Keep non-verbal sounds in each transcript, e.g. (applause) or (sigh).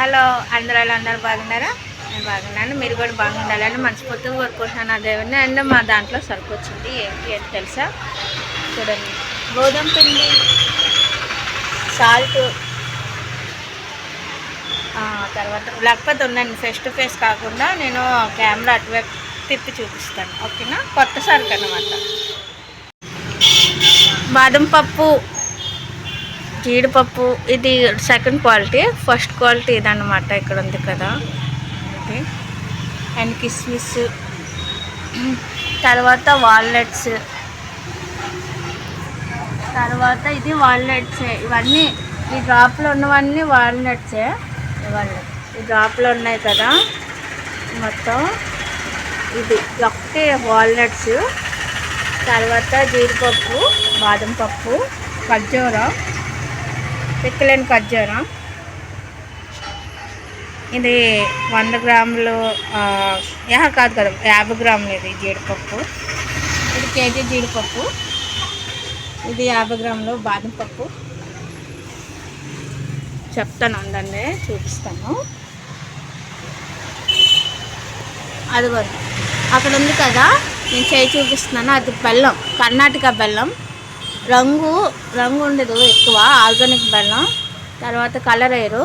Hello అందరూ అందరూ బాగున్నారా? నేను బాగున్నాను మీరు కూడా బాగుండాలని మనస్ఫూర్తిగా కోరుకుంటున్నాను. ఆ దేవుడిని అండ్ మా దాంట్లో సరుకు వచ్చింది. ఏంటి అని తెలుసా? చూడండి. గోధుమ పిండి సాల్ట్ తర్వాత లేకపోతే ఉండండి ఫేస్ టు ఫేస్ కాకుండా నేను కెమెరా అటువైపు తిప్పి చూపిస్తాను. ఓకేనా? కొత్త సరుకు అన్నమాట. బాదం పప్పు జీడిపప్పు ఇది సెకండ్ క్వాలిటీ ఫస్ట్ క్వాలిటీ ఇదన్నమాట ఇక్కడ ఉంది కదా. ఇది. అండ్ కిస్మిస్. తర్వాత వాల్నట్స్. తర్వాత ఇది వాల్నట్సే. ఇవన్నీ ఈ డ్రాప్లో ఉన్నవన్నీ వాల్నట్సే. ఇవన్నీ ఈ డ్రాప్లో ఉన్నాయి కదా. మొత్తం ఇది. ఒకటే వాల్నట్స్. తర్వాత జీడిపప్పు బాదం పప్పు ఖర్జూరం. పిక్కలేని ఖర్జూరం. ఇది వంద గ్రాములు యా కాదు కదా యాభై గ్రాములు ఇది జీడిపప్పు. ఇది కేజీ జీడిపప్పు. ఇది యాభై గ్రాములు బాదం పప్పు. చెప్తాను ఉందండి చూపిస్తాను. అదిగో అక్కడ ఉంది కదా నేను చేయి చూపిస్తున్నాను. అది బెల్లం కర్ణాటక బెల్లం. రంగు రంగు ఉండదు ఎక్కువ ఆర్గానిక్ బెల్లం తర్వాత కలర్ వేయరు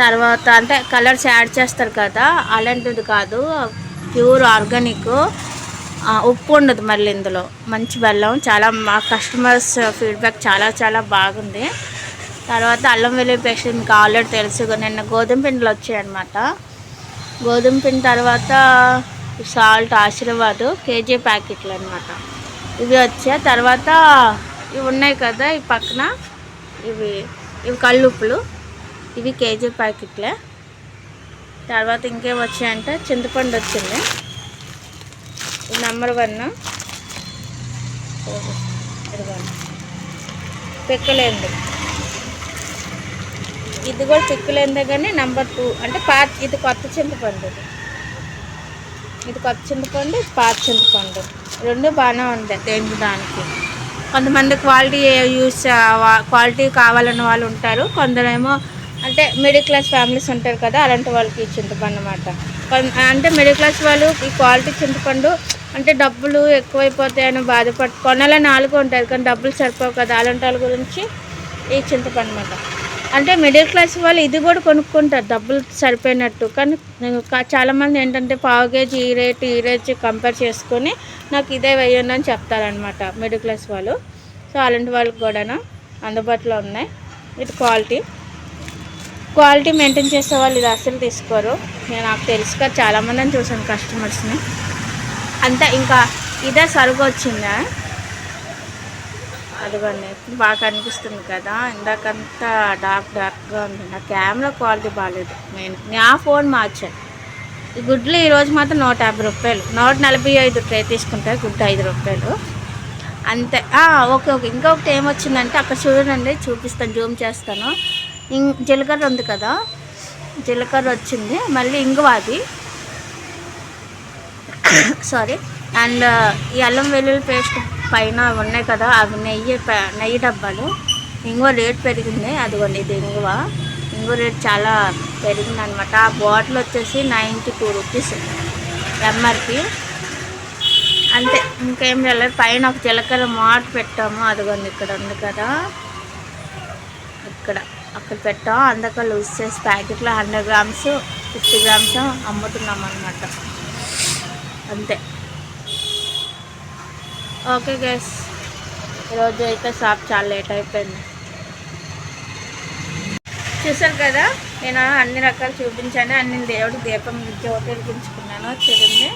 తర్వాత అంటే కలర్స్ యాడ్ చేస్తారు కదా అలాంటిది కాదు ప్యూర్ ఆర్గానిక్. ఉప్పు ఉండదు మళ్ళీ ఇందులో మంచి బెల్లం. చాలా మా కస్టమర్స్ ఫీడ్బ్యాక్ చాలా చాలా బాగుంది. తర్వాత అల్లం వెల్లుల్లి పేస్ట్ మీకు ఆల్రెడీ తెలుసు నిన్న గోధుమ పిండిలు వచ్చాయన్నమాట. గోధుమ పిండి తర్వాత సాల్ట్ ఆశీర్వాద్ కేజీ ప్యాకెట్లు అనమాట ఇవి వచ్చాయి తర్వాత ఇవి ఉన్నాయి కదా ఈ పక్కన. ఇవి ఇవి కళ్ళుప్పులు. ఇవి కేజీ ప్యాకెట్లే. తర్వాత ఇంకేం వచ్చాయంటే చింతపండు వచ్చింది. ఇది నెంబర్ వన్. ఇదిగోండి పిక్కలేంది ఇది కూడా పిక్కలేందే కానీ నెంబర్ టూ. అంటే పాత ఇది కొత్త చింతపండు ఇది. ఇది కొత్త చింతపండు పాత చింతపండు. రెండు బాగానే ఉంది దేనికి దానికి కొంతమంది క్వాలిటీ యూస్ క్వాలిటీ కావాలన్న వాళ్ళు ఉంటారు. కొందరేమో అంటే మిడిల్ క్లాస్ ఫ్యామిలీస్ ఉంటారు కదా అలాంటి వాళ్ళకి ఈ చింతపండు అనమాట అంటే మిడిల్ క్లాస్ వాళ్ళు ఈ క్వాలిటీ చింతపండు అంటే డబ్బులు ఎక్కువైపోతాయని బాధపడు కొనాలని నాలుగు ఉంటుంది కానీ డబ్బులు సరిపోవు కదా అలాంటి వాళ్ళ గురించి ఈ చింతపండు అనమాట అంటే మిడిల్ క్లాస్ వాళ్ళు ఇది కూడా కొనుక్కుంటారు డబ్బులు సరిపోయినట్టు. కానీ నేను చాలామంది ఏంటంటే పావు కేజీ ఈ రేట్ ఈ రేట్ కంపేర్ చేసుకొని నాకు ఇదే వేయండి అని చెప్తారనమాట మిడిల్ క్లాస్ వాళ్ళు. సో అలాంటి వాళ్ళకి కూడా అందుబాటులో ఉన్నాయి. ఇది క్వాలిటీ క్వాలిటీ మెయింటైన్ చేసే వాళ్ళు ఇది అసలు తీసుకోరు. నేను నాకు తెలుసు కదా చాలామందిని చూసాను కస్టమర్స్ని అంతా ఇంకా ఇదే సరుగు వచ్చిందా? అదిగోండి ఇప్పుడు బాగా కనిపిస్తుంది కదా. ఇందాకంతా డార్క్ డార్క్గా ఉంది. నా కెమెరా క్వాలిటీ బాగాలేదు మెయిన్ నా ఫోన్ మార్చాను. ఈ గుడ్లు ఈరోజు మాత్రం నూట యాభై రూపాయలు. నూట నలభై ఐదు ట్రే తీసుకుంటే గుడ్డు ఐదు రూపాయలు. అంతే. Okay okay. ఇంకొకటి ఏమొచ్చిందంటే అక్కడ చూడండి చూపిస్తాను జూమ్ చేస్తాను. ఇం జీలకర్ర ఉంది కదా. జీలకర్ర వచ్చింది. మళ్ళీ ఇంగువాది (coughs) సారీ. అండ్ ఈ అల్లం వెల్లుల్లి పేస్ట్ పైన ఉన్నాయి కదా అవి నెయ్యి ప- నెయ్యి డబ్బాలు. ఇంగువ రేట్ పెరిగింది అదిగోండి ఇది ఇంగువ. ఇంగువ రేట్ చాలా పెరిగింది అనమాట ఆ బాటిల్ వచ్చేసి నైంటీ టూ రూపీస్. ఎంఆర్పి. అంతే ఇంకేం చేయలేదు పైన ఒక జీలకర్ర మాట పెట్టాము అదిగోండి ఇక్కడ ఉంది కదా. ఇక్కడ అక్కడ పెట్టాం. అందక లూజ్ చేసి ప్యాకెట్లో హండ్రెడ్ గ్రామ్స్ ఫిఫ్టీ గ్రామ్స్ అమ్ముతున్నాం అనమాట అంతే. ఓకే గైస్ ఈరోజు అయితే షాప్ చాలా లేట్ అయిపోయింది. చూసారు కదా? నేను అన్ని రకాలు చూపించాను. అన్ని దేవుడి దీపం జ్యోతి వెలిగించుకున్నాను. చూడండి.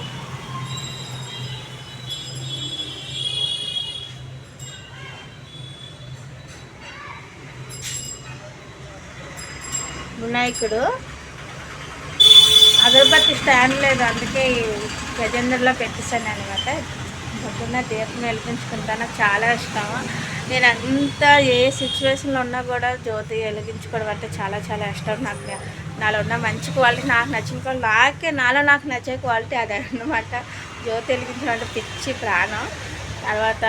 వినాయకుడు. అగరబత్తి స్టాండ్ లేదు. అందుకే గజేంద్రలో పెట్టేశాను అనమాట. పొద్దున్న దీపం వెలిగించుకుంటా. నాకు చాలా ఇష్టం. నేను అంత ఏ సిచ్యువేషన్లో ఉన్నా కూడా జ్యోతి వెలిగించుకోవడం అంటే చాలా చాలా ఇష్టం. నాకు నాలో ఉన్న మంచి క్వాలిటీ నాకు నచ్చిన క్వాలిటీ నాకే నాలో నాకు నచ్చే క్వాలిటీ అదే అన్నమాట. జ్యోతి వెలిగించడం అంటే పిచ్చి ప్రాణం. తర్వాత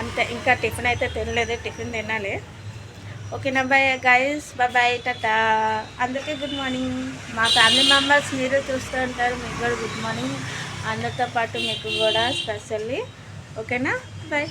అంతే. ఇంకా టిఫిన్ అయితే తినలేదు. టిఫిన్ తినాలి. ఓకేనా bye guys bye bye tata. అందరికీ గుడ్ మార్నింగ్ మా ఫ్యామిలీ మెంబర్స్ మీరు చూస్తూ ఉంటారు. మీకు కూడా గుడ్ మార్నింగ్ అందరితో పాటు మీకు కూడా స్పెషల్లీ. ఓకేనా? బాయ్